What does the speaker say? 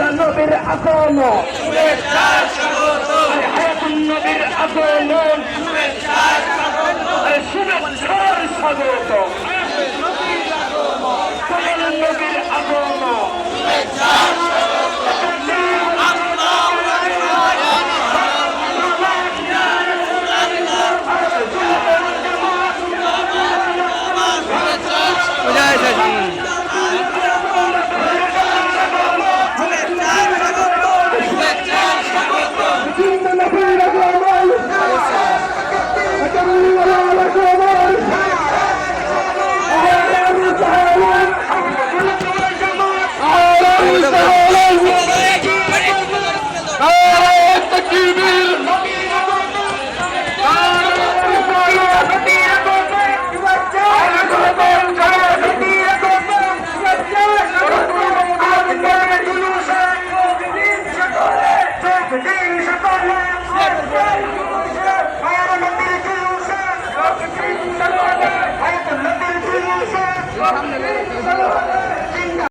আল্লাহ নবীর হায়াতুন নবীর আরে শুভেচ্ছার স্বাগত নবীর আগমন। জিন্দা Alhamdulillah.